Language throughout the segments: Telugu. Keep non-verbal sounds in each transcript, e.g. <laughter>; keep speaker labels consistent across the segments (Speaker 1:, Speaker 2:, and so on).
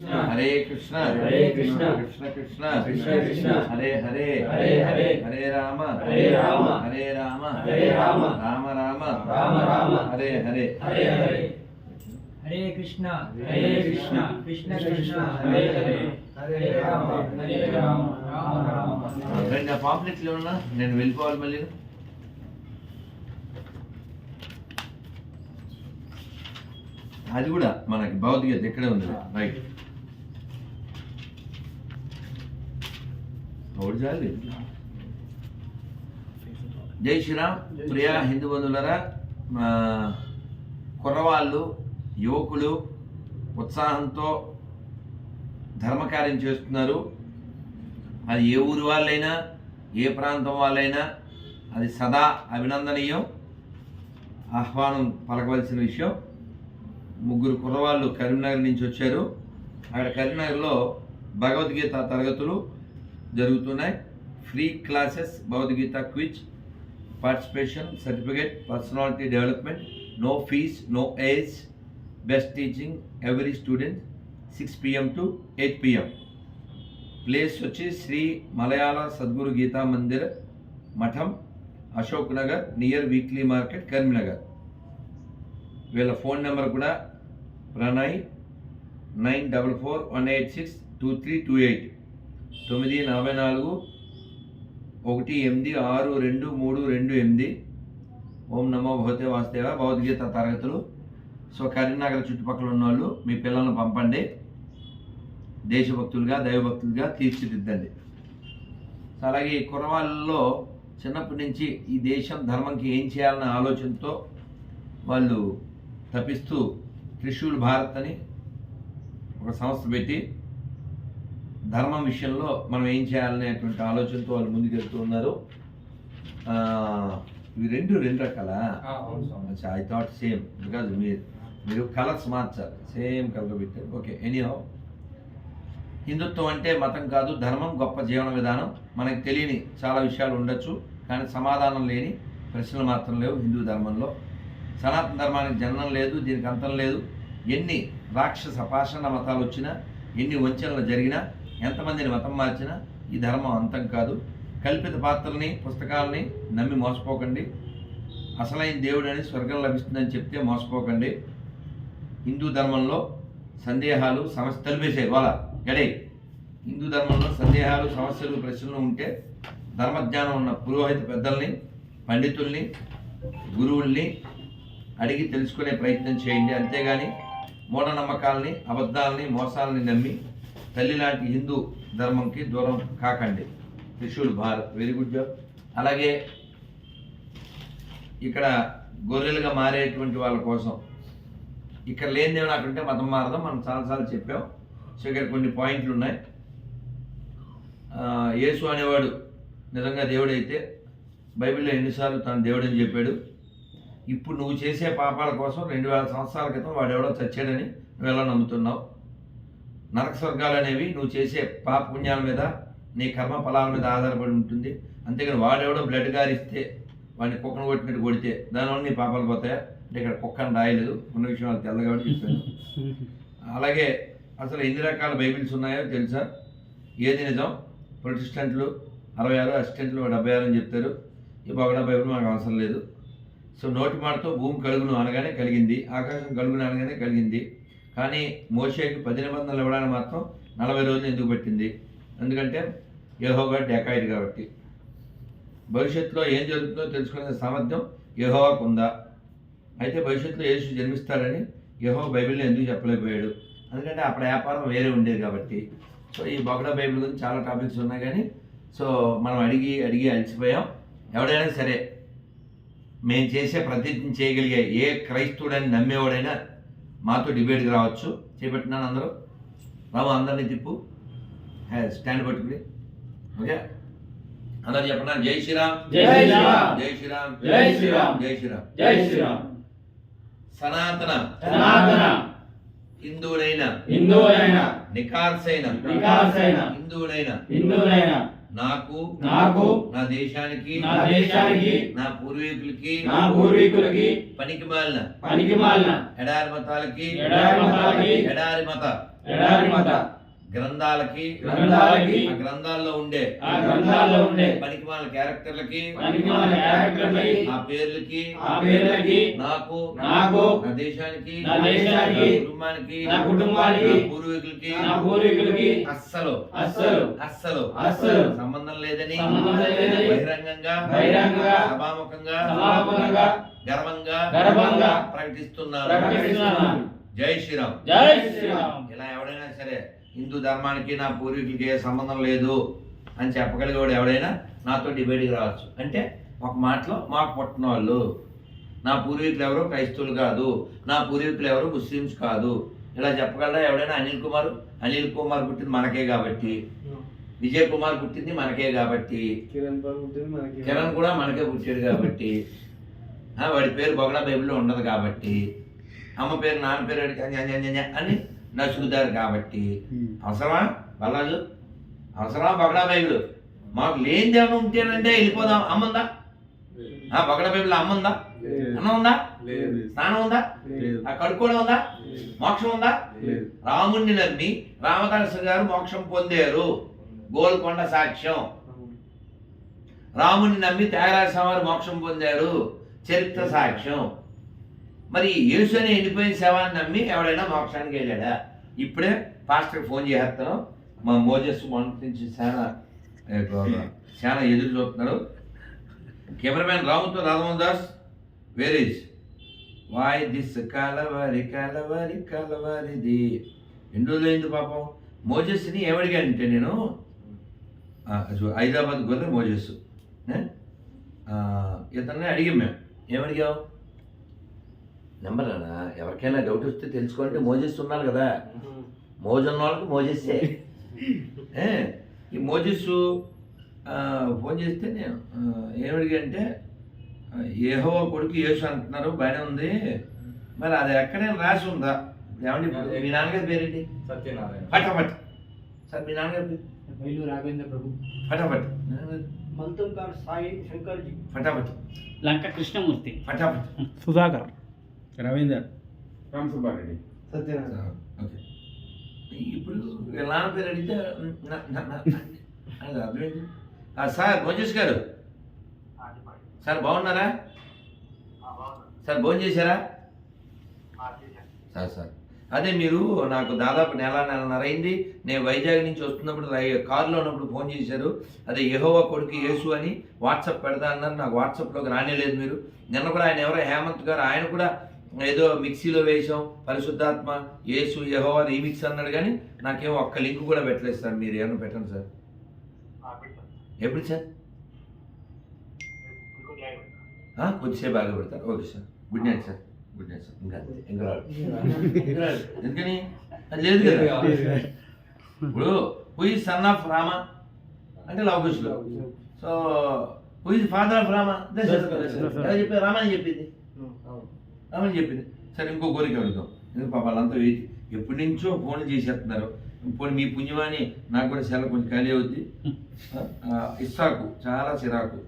Speaker 1: హరే కృష్ణ.
Speaker 2: హరే కృష్ణ.
Speaker 1: కృష్ణ కృష్ణ.
Speaker 2: కృష్ణ కృష్ణ.
Speaker 1: హరే హరే.
Speaker 2: హరే హరే.
Speaker 1: హరే రామ.
Speaker 2: హరే రామ.
Speaker 1: హరే రామ.
Speaker 2: హరే రామ.
Speaker 1: రామ రామ.
Speaker 2: రామ రామ.
Speaker 1: హరే హరే.
Speaker 2: హరే హరే.
Speaker 3: హరే కృష్ణ.
Speaker 2: హరే కృష్ణ.
Speaker 3: కృష్ణ కృష్ణ.
Speaker 2: హరే హరే హరే. రామ. హరే రామ. రామ. రామ.
Speaker 1: రెండు పాంప్లెట్లు ఉన్నా నేను వెళ్ళిపోవాలి మళ్ళీ. అది కూడా మనకి భౌతికత ఇక్కడే ఉంది? రైట్. ఒకటి చాలు జై శ్రీరామ్. ప్రియా హిందూ బంధువులరా మా కుర్రవాళ్ళు యువకులు ఉత్సాహంతో ధర్మకార్యం చేస్తున్నారు. అది ఏ ఊరి వాళ్ళైనా ఏ ప్రాంతం వాళ్ళైనా అది సదా అభినందనీయం. ఆహ్వానం పలకవలసిన విషయం. ముగ్గురు కుర్రవాళ్ళు కరీంనగర్ నుంచి వచ్చారు. అక్కడ కరీంనగర్లో భగవద్గీత తరగతులు జరుగుతున్నాయి free classes Bhagavad Gita quiz participation certificate personality development no fees no age best teaching every student six PM to eight PM place వచ్చి శ్రీ మలయాళ సద్గురు గీతా మందిర్ మఠం Ashok Nagar near weekly market Karimnagar వీళ్ళ ఫోన్ నెంబర్ కూడా Pranay nine double four one eight six two three two eight తొమ్మిది నలభై నాలుగు ఒకటి ఎనిమిది ఆరు రెండు మూడు రెండు ఎనిమిది. ఓం నమో భగవతే వాసుదేవ భగవద్గీత తరగతులు. సో కరీంనగర్ చుట్టుపక్కల ఉన్న వాళ్ళు మీ పిల్లలను పంపండి. దేశభక్తులుగా దైవభక్తులుగా తీర్చిదిద్దండి. అలాగే ఈ కురవాళ్ళలో చిన్నప్పటి నుంచి ఈ దేశం ధర్మంకి ఏం చేయాలన్న ఆలోచనతో వాళ్ళు తప్పిస్తూ త్రిశూల్ భారత్ అని ఒక సంస్థ పెట్టి ధర్మం విషయంలో మనం ఏం చేయాలనేటువంటి ఆలోచనతో వాళ్ళు ముందుకెళ్తూ ఉన్నారు. ఇవి రెండు రెండు రకాల? ఐ థాట్ సేమ్ బికాజ్ మీరు మీరు కలర్స్ మార్చాలి. సేమ్ కలర్ పెట్టారు. ఓకే ఎనీహౌ హిందుత్వం అంటే మతం కాదు ధర్మం గొప్ప జీవన విధానం. మనకి తెలియని చాలా విషయాలు ఉండొచ్చు కానీ సమాధానం లేని ప్రశ్నలు మాత్రం లేవు హిందూ ధర్మంలో. సనాతన ధర్మానికి జననం లేదు దీనికి అంతం లేదు. ఎన్ని రాక్షస పాషాణ మతాలు వచ్చినా ఎన్ని వంచనలు జరిగినా ఎంతమందిని మతం మార్చినా ఈ ధర్మం అంతం కాదు. కల్పిత పాత్రల్ని పుస్తకాలని నమ్మి మోసపోకండి. అసలైన దేవుడని స్వర్గం లభిస్తుందని చెప్తే మోసపోకండి. హిందూ ధర్మంలో సందేహాలు సమస్య తెలిపేసే వాళ్ళ గడే హిందూ ధర్మంలో సందేహాలు సమస్యలు ప్రశ్నలు ఉంటే ధర్మజ్ఞానం ఉన్న పురోహిత పెద్దల్ని పండితుల్ని గురువుల్ని అడిగి తెలుసుకునే ప్రయత్నం చేయండి. అంతేగాని మూఢనమ్మకాలని అబద్ధాలని మోసాలని నమ్మి తల్లి లాంటి హిందూ ధర్మంకి దూరం కాకండి. Trishul Bharat very good job. అలాగే ఇక్కడ గొర్రెలుగా మారేటువంటి వాళ్ళ కోసం. ఇక్కడ లేనిదేమో నాకంటే మతం మారదాం మనం చాలాసార్లు చెప్పాం. సో ఇక్కడ కొన్ని పాయింట్లు ఉన్నాయి. యేసు అనేవాడు నిజంగా దేవుడైతే బైబిల్లో ఎన్నిసార్లు తను దేవుడని చెప్పాడు. ఇప్పుడు నువ్వు చేసే పాపాల కోసం రెండు వేల సంవత్సరాల క్రితం వాడు ఎవడో చచ్చాడని నువ్వు ఎలా నమ్ముతున్నావు? నరక స్వర్గాలు అనేవి నువ్వు చేసే పాప పుణ్యాల మీద నీ కర్మ ఫలాల మీద ఆధారపడి ఉంటుంది. అంతేగాని వాడెవడో బ్లడ్ గారిస్తే వాడిని కుక్కను కొట్టినట్టు కొడితే దానివల్ల నీ పాపాలు పోతాయా? అంటే ఇక్కడ కుక్కను రాయలేదు. ఉన్న విషయం వాళ్ళు తెల్లగా చెప్పాను అలాగే అసలు ఎన్ని రకాల బైబిల్స్ ఉన్నాయో తెలుసా? ఏది నిజం? ప్రొటెస్టెంట్లు అరవై ఆరు అసిస్టెంట్లు డెబ్బై ఆరు అని చెప్తారు. ఈ బొగడా బైబిల్ మాకు అవసరం లేదు. సో నోటి మాటతో భూమి కలుగును అనగానే కలిగింది. ఆకాశం కలుగును అనగానే కలిగింది. కానీ మోషేకి పది నిబంధనలు ఇవ్వడానికి మాత్రం నలభై రోజులు ఎందుకు పెట్టింది? ఎందుకంటే యహోగా డెకాయిడ్ కాబట్టి. భవిష్యత్తులో ఏం జరుగుతుందో తెలుసుకునే సామర్థ్యం యహోవాకు ఉందా? అయితే భవిష్యత్తులో యేసు జన్మిస్తాడని యహో బైబిల్లో ఎందుకు చెప్పలేకపోయాడు? ఎందుకంటే అప్పుడు వ్యాపారం వేరే ఉండేది కాబట్టి. సో ఈ బొగడా బైబిల్ గురించి చాలా టాపిక్స్ ఉన్నాయి కానీ సో మనం అడిగి అడిగి అలసిపోయాం. ఎవడైనా సరే మేము చేసే ప్రతిజ్ఞ చేయగలిగే ఏ క్రైస్తవుడని నమ్మేవాడైనా మాతో డిబేట్కి రావచ్చు. చేపట్టినాను అందరూ. రావు అందరినీ తిప్పు. స్టాండ్ పట్టుకుని. ఓకే? అందరు చెప్పండి జై శ్రీరామ్.
Speaker 2: జై శ్రీరామ్.
Speaker 1: జై శ్రీరామ్.
Speaker 2: జై శ్రీరామ్.
Speaker 1: జై శ్రీరామ్.
Speaker 2: జై శ్రీరామ్.
Speaker 1: సనాతన.
Speaker 2: సనాతన.
Speaker 1: హిందువునైన
Speaker 2: హిందువులైన
Speaker 1: నికార్సైన
Speaker 2: వికాసైన
Speaker 1: హిందువునైన
Speaker 2: హిందువులైన
Speaker 1: నాకు
Speaker 2: నాకు
Speaker 1: నా దేశానికి
Speaker 2: నా దేశానికి
Speaker 1: నా పూర్వీకులకి
Speaker 2: నా పూర్వీకులకి
Speaker 1: పనికి మాలిన
Speaker 2: పనికి మాలిన
Speaker 1: ఎడారి మతాలకి
Speaker 2: ఎడారి మతాలకి
Speaker 1: ఎడారి మత.
Speaker 2: ఎడారి మత.
Speaker 1: గ్రంథాలకి
Speaker 2: గ్రంథాలకి
Speaker 1: ఆ గ్రంథాల్లో ఉండే
Speaker 2: ఆ గ్రంథాల్లో ఉండే
Speaker 1: పనికిమాల క్యారెక్టర్లకి
Speaker 2: పనికిమాలిన క్యారెక్టర్లకి
Speaker 1: ఆ పేర్లకి
Speaker 2: ఆ పేర్లకి
Speaker 1: నాకు
Speaker 2: నాకు
Speaker 1: నా దేశానికి
Speaker 2: నా దేశానికి
Speaker 1: కుటుంబానికి
Speaker 2: నా కుటుంబానికి
Speaker 1: నా పూర్వీకులకి
Speaker 2: నా పూర్వీకులకి
Speaker 1: అస్సలు
Speaker 2: అస్సలు
Speaker 1: అస్సలు
Speaker 2: అస్సలు
Speaker 1: సంబంధం లేదని
Speaker 2: సంబంధం లేదని
Speaker 1: బహిరంగంగా
Speaker 2: బహిరంగంగా
Speaker 1: సభాముఖంగా
Speaker 2: సమాపనంగా
Speaker 1: గర్వంగా
Speaker 2: గర్వంగా
Speaker 1: ప్రకటిస్తున్నాను.
Speaker 2: ప్రకటిస్తున్నాను.
Speaker 1: జై శ్రీరామ్.
Speaker 2: జై శ్రీరామ్.
Speaker 1: ఇలా ఎవడైనా సరే హిందూ ధర్మానికి నా పూర్వీకులకి ఏ సంబంధం లేదు అని చెప్పగలిగేవాడు ఎవడైనా నాతో డిబేట్కి రావచ్చు. అంటే ఒక మాటలో మాకు పుట్టిన వాళ్ళు నా పూర్వీకులు ఎవరు క్రైస్తవులు కాదు. నా పూర్వీకులు ఎవరు ముస్లిమ్స్ కాదు. ఇలా చెప్పగలరా ఎవడైనా? అనిల్ కుమార్? అనిల్ కుమార్ పుట్టింది మనకే కాబట్టి. విజయ్ కుమార్ పుట్టింది మనకే కాబట్టి.
Speaker 4: కిరణ్
Speaker 1: కూడా మనకే పుట్టాడు కాబట్టి. వాడి పేరు బొగడా బైబిల్లో ఉండదు కాబట్టి. అమ్మ పేరు నాన్న పేరు అని నసుగుతారు కాబట్టి. అవసరమా? బల్లాజు అవసరమా? బొగడా బైబిల్ మాకు లేనిది ఏమైనా ఉంటేనంటే వెళ్ళిపోదాం. అమ్మ ఉందా? ఆ బొగడా బైబిల్ అమ్మ ఉందా?
Speaker 4: లేదు.
Speaker 1: అన్నం ఉందా? స్నానం ఉందా? ఆ కడుక్కోవడం ఉందా? మోక్షం ఉందా? రాముణ్ణి నమ్మి రామదాసు గారు మోక్షం పొందారు. గోల్కొండ సాక్ష్యం. రాముని నమ్మి త్యాగరాజ వారు మోక్షం పొందారు. చరిత్ర సాక్ష్యం. మరి యేసు అని ఎండిపోయిన శవాన్ని నమ్మి ఎవడైనా మోక్షానికి వెళ్ళాడా? ఇప్పుడే పాస్టర్కి ఫోన్ చేస్తాను మా మోజస్ మొదటి నుంచి చాలా చాలా ఎదురు చూస్తున్నారు cameraman రాముతో Radhamohan Das where is why this Kolaveri Kolaveri కలవరిది? ఎన్ని రోజులైంది పాపం? మోజస్ని ఏమడిగానంటే నేను హైదరాబాద్ గొర్రె మోజస్. ఇతన్ని అడిగాం మేము. ఏమడిగాం నెంబర్ అన్నా ఎవరికైనా డౌట్ వస్తే తెలుసుకోవాలంటే మోజెస్ ఉన్నారు కదా. మోజు ఉన్న వాళ్ళకి మోజెస్సే? <laughs> ఈ మోజెస్ ఫోన్ చేస్తే నేను ఆ, ఏమడిగంటే ఏహో కొడుకు యేసు అంటున్నారు బాగానే ఉంది. మరి అది ఎక్కడైనా రాసి ఉందా? ఏమండి మీ నాన్నగారి పేరేంటి?
Speaker 2: సత్యనారాయణ.
Speaker 1: ఫటాఫట్ సార్ మీ నాన్నగారి పేరు?
Speaker 3: వైలు రాఘవేంద్ర ప్రభు.
Speaker 1: ఫటాఫట్
Speaker 3: మల్తంకార్ సాయి శంకర్ జీ
Speaker 1: ఫటాఫట్
Speaker 5: లంక కృష్ణమూర్తి
Speaker 1: ఫటాఫట్
Speaker 5: సుధాకర్.
Speaker 4: రవీందర్.
Speaker 2: రామ్ సుబ్బారెడ్డి.
Speaker 4: సత్యనారాయణ.
Speaker 1: ఓకే. ఇప్పుడు నాన్న పేరు అడిగితే అర్థమైంది. సార్ మోజేష్ గారు. సార్ బాగున్నారా? సార్ భోజనం చేశారా సార్ సార్. అదే మీరు నాకు దాదాపు నెల నెలన్నర అయింది. నేను వైజాగ్ నుంచి వస్తున్నప్పుడు కారులో ఉన్నప్పుడు ఫోన్ చేశారు. అదే యెహోవా కొడుకు యేసు అని వాట్సాప్ పెడతా అన్నారు. నాకు వాట్సాప్లోకి రానేలేదు మీరు. నిన్న కూడా ఆయన ఎవరో హేమంత్ గారు ఆయన కూడా ఏదో మిక్సీలో వేసాం పరిశుద్ధాత్మ యేసు యెహోవా రీమిక్స్ అన్నాడు కానీ నాకేమో ఒక్క లింక్ కూడా పెట్టలేదు సార్ మీరు ఏమైనా పెట్టండి సార్. ఎప్పుడు సార్? కొద్దిసేపు బాగా పెడతారు okay sir. Good night sir. Good night sir. ఇంకా. ఇంకా. ఎందుకని? అది లేదు కదా. ఇప్పుడు who is son of Rama అంటే లవకుశులు so who is father of Rama ఎలా చెప్పారు? రామని చెప్పింది. అని చెప్పింది. సరే ఇంకో కోరిక అడుగుతాం ఎందుకు పాప వాళ్ళంతా వెయిట్ ఎప్పటి నుంచో ఫోన్లు చేసేస్తున్నారు. పోనీ మీ పుణ్యమాని నాకు కూడా సెలవు కొంచెం ఖాళీ అవుద్ది. ఇస్తాకు చాలా చిరాకు.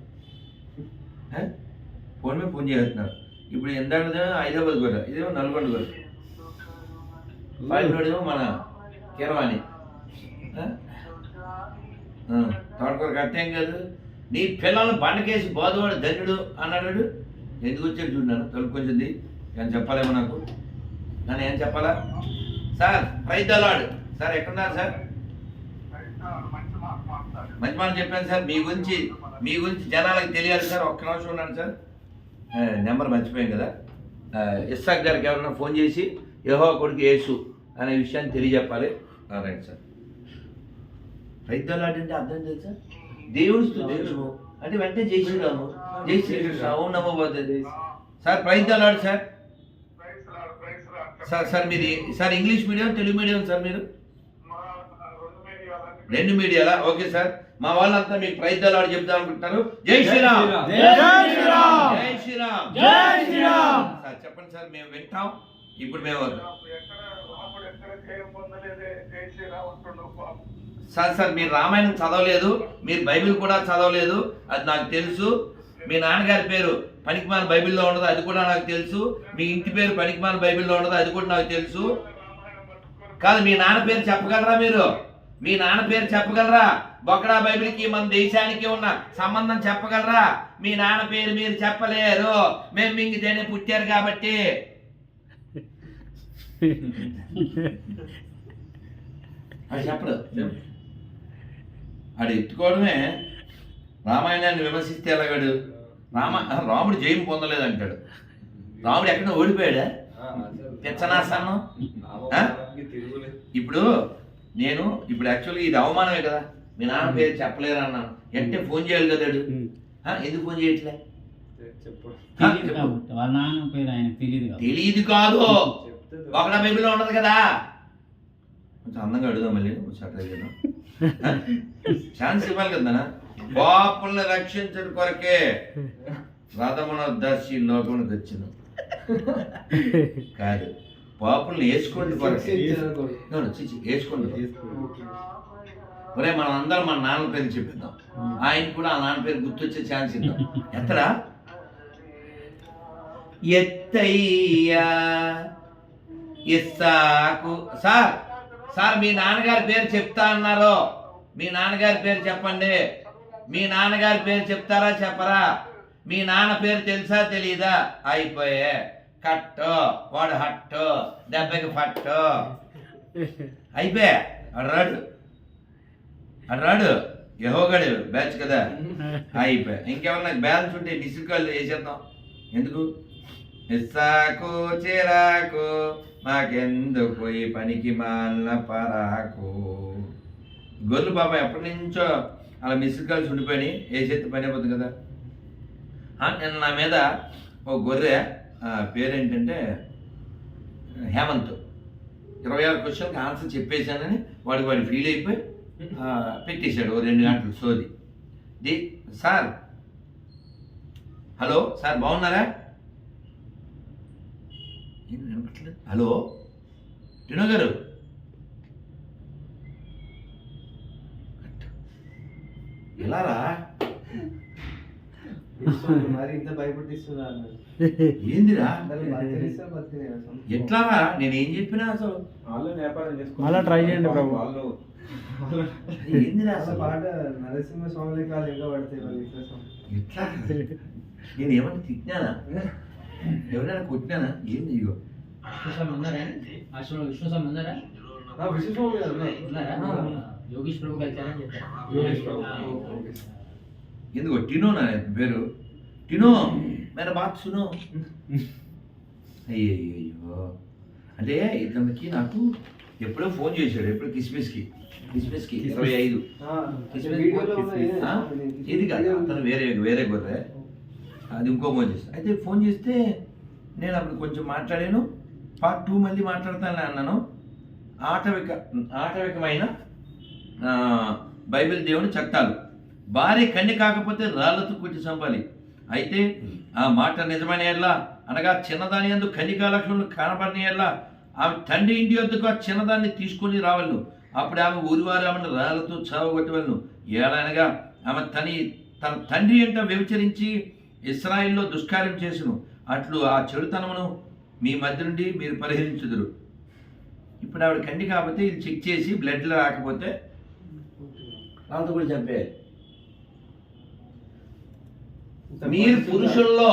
Speaker 1: ఫోన్ మీద ఫోన్ చేస్తున్నారు. ఇప్పుడు ఎందాక హైదరాబాద్ కూడా ఇదేమో నల్గొండ కూడా ఏమో మన కిరవాణి. తోటకూర కట్టేం కాదు. నీ పిల్లల్ని బండకేసి బాధవాడు ధన్యుడు అన్నాడు ఎందుకు వచ్చాడు చూడన్నాను తలుపు ఏం చెప్పలేము నాకు. నన్ను ఏం చెప్పాలా? సార్ ప్రైద్దలాడు సార్ ఎక్కడున్నారు సార్? మంచి మాట చెప్పాను సార్. మీ గురించి మీ గురించి జనాలకు తెలియాలి సార్. ఒక్క నిమిషం ఉన్నాను సార్. నెంబర్ మర్చిపోయాం కదా. ఇస్సాక్ గారికి ఎవరన్నా ఫోన్ చేసి యహో కొడుకు యేసు అనే విషయాన్ని తెలియజెప్పాలి. Right sir. రైతులాడు అంటే అర్థం తెలుసా దేవుడు దేవుడు. అంటే వెంటనే జై శ్రీరాము. జై శ్రీకృష్ణ ఓం నమో బుద్ధే సార్ ప్రైద్దలాడు సార్. సార్ సార్ మీది sir English medium Telugu medium sir మీరు? రెండు మీడియాలా? Okay sir. మా వాళ్ళంతా మీకు ప్రైద్దలాడు చెప్దాం అనుకుంటున్నారు. జై శ్రీరామ్.
Speaker 5: జై శ్రీరామ్.
Speaker 1: జై శ్రీరామ్.
Speaker 5: జై శ్రీరామ్.
Speaker 1: సార్ చెప్పండి సార్ మేము వింటాం. ఇప్పుడు మేము సార్ సార్ మీరు రామాయణం చదవలేదు. మీరు బైబిల్ కూడా చదవలేదు. అది నాకు తెలుసు. మీ నాన్నగారి పేరు పనికిమాల బైబిల్లో ఉండదు అది కూడా నాకు తెలుసు. మీ ఇంటి పేరు పనికిమాల బైబిల్లో ఉండదు అది కూడా నాకు తెలుసు. కాదు మీ నాన్న పేరు చెప్పగలరా మీరు? మీ నాన్న పేరు చెప్పగలరా? బొకడా బైబిల్కి మన దేశానికి ఉన్న సంబంధం చెప్పగలరా? మీ నాన్న పేరు మీరు చెప్పలేరు. మేము మింగితేనే పుట్టారు కాబట్టి. అది చెప్పడు అది ఎత్తుకోవడమే. రామాయణాన్ని విమర్శిస్తే ఎలాగాడు? రామ రాముడు జయం పొందలేదంటాడు. రాముడు ఎక్కడ ఓడిపోయాడా? పెచ్చనాసనం? ఆ? ఇప్పుడు నేను ఇప్పుడు యాక్చువల్గా ఇది అవమానమే కదా. మీ నాన్న పేరు చెప్పలేరు అన్నాను అంటే ఫోన్ చేయాలి కదా ఎందుకు ఫోన్ చేయట్లే?
Speaker 5: తెలియదు
Speaker 1: కాదు. ఒకళ్ళ బైబిల్లో ఉండదు కదా. కొంచెం అందంగా అడుగుదాం మళ్ళీ. <laughs> ఛాన్స్ ఇవ్వాలి కదా పాపుల్ని రక్షించడం కొరకే రథమున దర్శి లోకమునికి వచ్చిన <laughs> కాదు పాపుల్ని వేసుకోండి కొరకే. వేసుకోండి ఒరే మనం అందరం మన నాన్న పేరు చెప్పిద్దాం. ఆయన కూడా ఆ నాన్న పేరు గుర్తొచ్చే ఛాన్స్ ఇద్దాం. <laughs> ఎత్తడా ఎత్తయ్యా ఇస్సాకు. సార్ సార్ మీ నాన్నగారి పేరు చెప్తా అన్నారు. మీ నాన్నగారి పేరు చెప్పండి. మీ నాన్నగారి పేరు చెప్తారా చెప్పరా? మీ నాన్న పేరు తెలుసా తెలీదా? అయిపోయే. కట్టు వాడు హట్టు దెబ్బకి పట్టు. అయిపోయా. వాడు రాడు వాడు రాడు బ్యాచ్ కదా. అయిపోయా. ఇంకేమన్నా బ్యాలెన్స్ ఉంటే మిస్డ్ కాల్ వేసేద్దాం ఎందుకు? ఇస్సాకు చిరాకు మాకెందుకు ఈ పనికి మాలిన పరాకు? గొల్లు బాబా ఎప్పటి నుంచో అలా మిస్డ్ కాల్స్ ఉండిపోయి ఏ చేతి పని అయిపోతుంది కదా? నిన్న నా మీద ఓ గొర్రె పేరేంటంటే హేమంత్. ఇరవై ఆరు క్వశ్చన్కి ఆన్సర్ చెప్పేశానని వాడికి వాడు ఫీల్ అయిపోయి పెట్టేశాడు ఓ రెండు గంటలు సోది. ది సార్. హలో సార్ బాగున్నారా? ఏం వినపట్లేదు హలో? టినో గారు? ఎలారా <laughs>
Speaker 4: మరి ఇంత భయపెట్టిస్తున్నా <laughs>
Speaker 1: ఏందిరా?
Speaker 4: ఎట్లా
Speaker 1: ఎట్లారా? నేనేం చెప్పినా అసలు?
Speaker 4: వాళ్ళు వ్యాపారం.
Speaker 5: మళ్ళా try చేయండి ప్రభు.
Speaker 4: వాళ్ళు
Speaker 1: ఏందిరా
Speaker 4: అసలు? పాట నరసింహ స్వామి కాదు ఇంకా పడతాయి వాళ్ళు ఇట్లా స్వామి.
Speaker 1: ఎట్లా? నేను ఏమన్నా తిట్టినానా? ఎవరైనా కొట్టినానా? ఏంది ఇగో?
Speaker 3: విష్ణుస్వామి ఉన్నారా? ఆశ్రమంలో విష్ణుస్వామి ఉన్నారా?
Speaker 4: విష్ణు స్వామి ఉన్నారు.
Speaker 3: యోగీష్ ప్రభు.
Speaker 1: ఎందుకో టినో నా పేరు? టినో మేర బాత్ సునో. అయ్యయ్యో అంటే ఇతనికి నాకు ఎప్పుడో ఫోన్ చేశాడు ఎప్పుడు కిస్మిస్కి కిస్మిస్కి ఇరవై ఐదు.
Speaker 4: ఆ,
Speaker 1: కిస్మిస్? ఇది కాదు అతను వేరే వేరే గొర్రె అది ఇంకో ఫోన్ చేస్తాను అయితే ఫోన్ చేస్తే నేను అప్పుడు కొంచెం మాట్లాడాను. పార్ట్ టూ మళ్ళీ మాట్లాడతానని అన్నాను. ఆటవిక ఆటవికమైన బైబిల్ దేవుని చట్టాలు భార్య కన్య కాకపోతే రాళ్ళతో కొట్టి చంపాలి. అయితే ఆ మాట నిజమైన ఎల్లా అనగా చిన్నదాని ఎందు కన్యకా లక్షణాలు కనబడిన ఎల్లా ఆమె తండ్రి ఇంటి వద్దకు ఆ చిన్నదాన్ని తీసుకొని రావాలను. అప్పుడు ఆమె ఊరివారు ఆమెను రాళ్ళతో చావగొట్టవలను. ఏలనగా ఆమె తని తన తండ్రి ఎంట వ్యభిచరించి ఇస్రాయిల్లో దుష్కార్యం చేసును. అట్లు ఆ చెడుతనమును మీ మధ్య నుండి మీరు పరిహరించుదురు. ఇప్పుడు ఆవిడ కండి కాకపోతే ఇది చెక్ చేసి బ్లడ్లో రాకపోతే వాళ్ళతో కూడా చంపేయాలి.
Speaker 4: ఇంత
Speaker 1: మీరు పురుషుల్లో.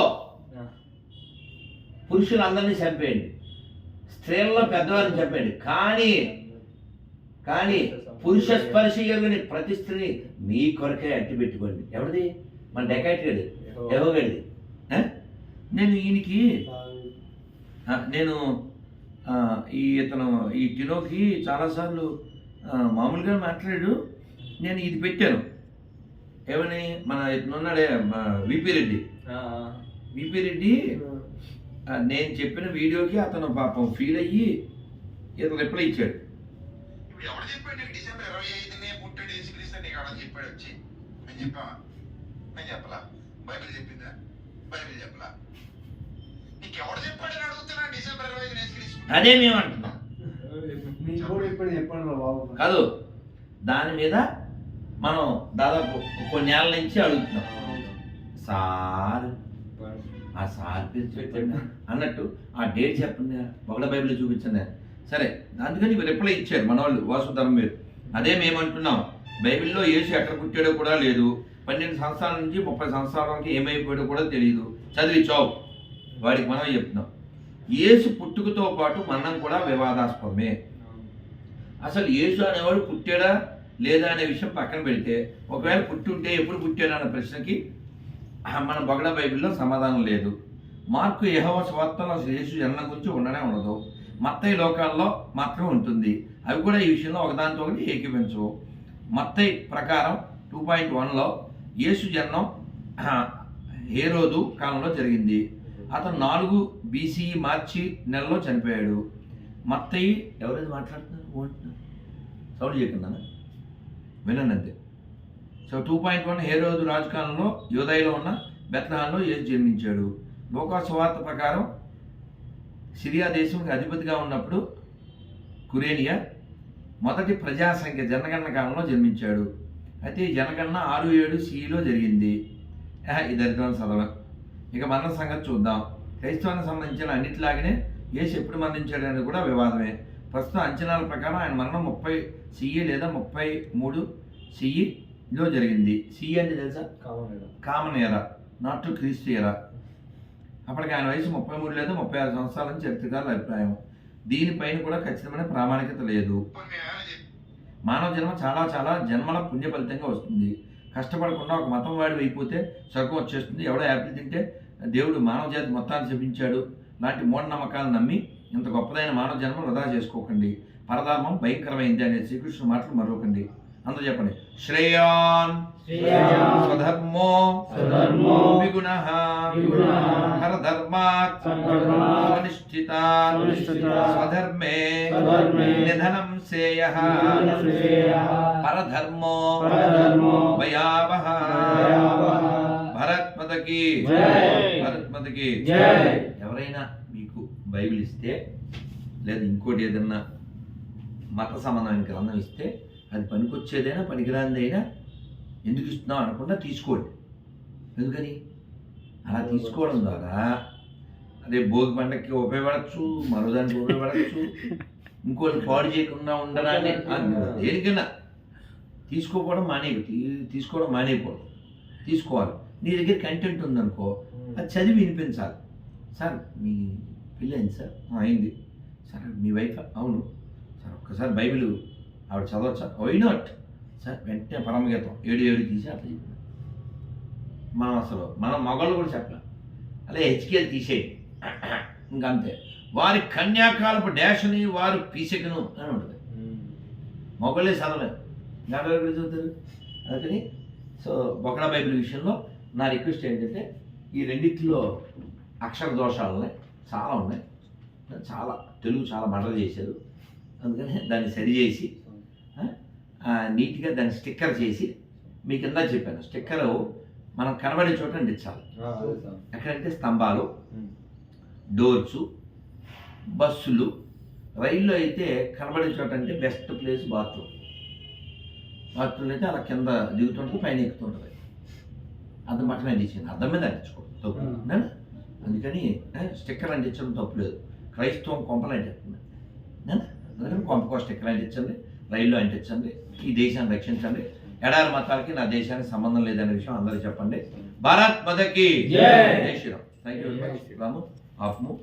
Speaker 1: పురుషులందరినీ చంపేయండి. స్త్రీలలో పెద్దవారిని చంపేయండి. కానీ కానీ పురుష స్పర్శ ఎరుగని ప్రతి స్త్రీని మీ కొరకే అట్టి పెట్టుకోండి. ఎవరిది? మన డెకాయిట్ గడి ఎవగడిది నేను ఈయనకి నేను ఈ ఇతను ఈ టినోకి చాలాసార్లు మామూలుగా మాట్లాడాడు. నేను ఇది పెట్టాను. ఏమని మన ఉన్నాడే విపి రెడ్డి. విపి రెడ్డి నేను చెప్పిన వీడియోకి అతను పాపం ఫీల్ అయ్యి ఇతను రిప్లై ఇచ్చాడు.
Speaker 6: ఇప్పుడు ఎవడు చెప్పాడు నీకు డిసెంబర్ ఇరవై ఐదునే పుట్టాడు యేసుక్రీస్తు నీకు ఎవడో చెప్పాడు వచ్చి? నేను చెప్పావా? నేను చెప్పలా. బైబిల్ చెప్పిందా? బైబిల్ చెప్పలా. నీకు ఎవడు చెప్పాడని అడుగుతున్నా డిసెంబర్ ఇరవై ఐదు యేసుక్రీస్తు
Speaker 1: అదే మేము అంటున్నాం. కాదు దాని మీద మనం దాదాపు కొన్ని నెలల నుంచి అడుగుతున్నాం. సార్ ఆ సార్ పేరు చెప్పండి అన్నట్టు ఆ డేట్ చెప్పండి ఒకళ్ళ బైబిల్ చూపించండి సరే అందుకని రిప్లై ఇచ్చారు మన వాళ్ళు వాసుధర్మ మీరు అదే మేమంటున్నాం బైబిల్లో యేసు ఎక్కడ పుట్టాడో కూడా లేదు పన్నెండు సంవత్సరాల నుంచి ముప్పై సంవత్సరాల వరకు ఏమైపోయాడో కూడా తెలియదు చదివి చావు వాడికి మనం చెప్తున్నాం. యేసు పుట్టుకతో పాటు మనం కూడా వివాదాస్పదమే. అసలు యేసు అనేవాడు పుట్టాడా? లేదా అనే విషయం పక్కన పెడితే ఒకవేళ పుట్టి ఉంటే ఎప్పుడు పుట్టాడా అన్న ప్రశ్నకి మన బగడ బైబిల్లో సమాధానం లేదు. మార్కు యహవ స్వార్థలో యేసు జన్మ గురించి ఉండనే ఉండదు. మత్తయి లోకాల్లో మాత్రం ఉంటుంది. అవి కూడా ఈ విషయంలో ఒకదానితో ఒకటి ఏకీపించవు మత్తయ్య ప్రకారం టూ పాయింట్ వన్లో యేసు జన్మం హేరోదు కాలంలో జరిగింది. అతను నాలుగు బీసీఈ మార్చి నెలలో చనిపోయాడు. మత్తయి ఎవరైతే మాట్లాడుతున్నారు? సౌండ్ చేయకుండా. వినండి అంతే so two point one Herod రాజకాలంలో యోదయలో ఉన్న బెత్లహాన్లో యేసు జన్మించాడు. లోకా సువార్త ప్రకారం సిరియా దేశంకి అధిపతిగా ఉన్నప్పుడు కురేనియా మొదటి ప్రజాసంఖ్య జనగణన కాలంలో జన్మించాడు. అయితే ఈ జనగణన ఆరు ఏడు సిఈలో జరిగింది. ఈ ఇది దరిద్రం చదవడం. ఇక మరణ సంగతి చూద్దాం. క్రైస్తవానికి సంబంధించిన అన్నిటిలాగానే యేసు ఎప్పుడు మరణించాడు అనేది కూడా వివాదమే. ప్రస్తుతం అంచనాల ప్రకారం ఆయన మరణం ముప్పై సిఈ లేదా ముప్పై మూడు సిఈలో జరిగింది. సిఈ అంటే తెలుసా? కామన్ ఎరా నాట్ టు క్రీస్తు ఎరా అప్పటికి ఆయన వయసు ముప్పై మూడు లేదా ముప్పై ఆరు సంవత్సరాలని చరిత్రకారుల అభిప్రాయం. దీనిపైన కూడా ఖచ్చితమైన ప్రామాణికత లేదు. మానవ జన్మ చాలా చాలా జన్మల పుణ్య ఫలితంగా వస్తుంది. కష్టపడకుండా ఒక మతం వాడి అయిపోతే స్వర్గం వచ్చేస్తుంది. ఎవడో యాపిల్ తింటే దేవుడు మానవ జాతి మొత్తాన్ని చెప్పించాడు లాంటి మూఢనమ్మకాలను నమ్మి ఇంత గొప్పదైన మానవ జన్మ వృధా చేసుకోకండి పరధర్మం భయంకరమైంది అనే శ్రీకృష్ణుడు మాటలు మరొకండి అందరూ చెప్పండి శ్రేయాన్ స్వధర్మో విగుణః స్వనిష్ఠితాత్
Speaker 2: స్వనిష్ఠితాత్
Speaker 1: స్వధర్మే నిధనం శ్రేయః పరధర్మో భయావహ భరత్మతకి. భరత్మతకి. ఎవరైనా బైబిల్ ఇస్తే లేదా ఇంకోటి ఏదన్నా మత సంబంధమైన గ్రంథం ఇస్తే అది పనికొచ్చేదైనా పనికిరానిదైనా ఎందుకు ఇస్తున్నావు అనకుండా తీసుకోండి. ఎందుకని? అలా తీసుకోవడం ద్వారా అదే భోగి పండగకి ఉపయోగపడచ్చు మరో దానికి ఉపయోగపడచ్చు ఇంకోటి పాడు చేయకుండా ఉండడాన్ని దేనికైనా తీసుకోకపోవడం తీ- తీసుకోవడం మానేయకూడదు. తీసుకోవాలి. నీ దగ్గర కంటెంట్ ఉందనుకో అది చదివి వినిపించాలి. సార్ మీ పిల్ల అయింది సార్. "ఆ, అయింది. సార్ మీ వైఫ్? అవును. సార్ ఒక్కసారి బైబిల్ ఆవిడ చదవచ్చా? Why not? సార్ వెంటనే పరమగీతం. ఏడు ఏడు తీసి అట్లా చెప్పిన. మనం అసలు మన మగళ్ళు కూడా చెప్పాలి. అలా హెచ్కేలు తీసేయండి ఇంకంతే. వారి కన్యాకాలపు డాష్ని వారు పీసెకను అని ఉంటుంది. మొగలే చదవలేదు. గాడలు ఎక్కడ చదువుతారు? అందుకని సో బొకడా బైబిల్ విషయంలో నా రిక్వెస్ట్ ఏంటంటే ఈ రెండిట్లో అక్షర దోషాలు ఉన్నాయి చాలా ఉన్నాయి. చాలా తెలుగు చాలా మర్డర్ చేశారు. అందుకని దాన్ని సరిచేసి ఆ, ఆ, నీట్గా దాన్ని స్టిక్కర్ చేసి మీకు ఇందా చెప్పాను స్టిక్కర్ మనం కనబడే చోట అంటించాలి ఎక్కడంటే స్తంభాలు డోర్సు బస్సులు రైల్లో అయితే కనబడే చోట అంటే బెస్ట్ ప్లేస్ బాత్రూమ్. బాత్రూమ్ అయితే అలా కింద దిగుతుంటుంది పైన ఎక్కుతుంటుంది. అది మటన్ అంటించింది అర్థం మీద అంటించుకోండి అందుకని స్టిక్కర్ అంటించడం తప్పు లేదు క్రైస్తవం కొంపలు అంటిస్తుంది అందుకని కొంపకో స్టిక్కర్ అంటించండి రైల్లో అంటించండి ఈ దేశాన్ని రక్షించండి. ఎడారి మతాలకి నా దేశానికి సంబంధం లేదనే విషయం అందరికీ చెప్పండి. భారత్ మదకి
Speaker 2: జై.
Speaker 1: Shriram. Thank you very much Ramu ఆఫ్ము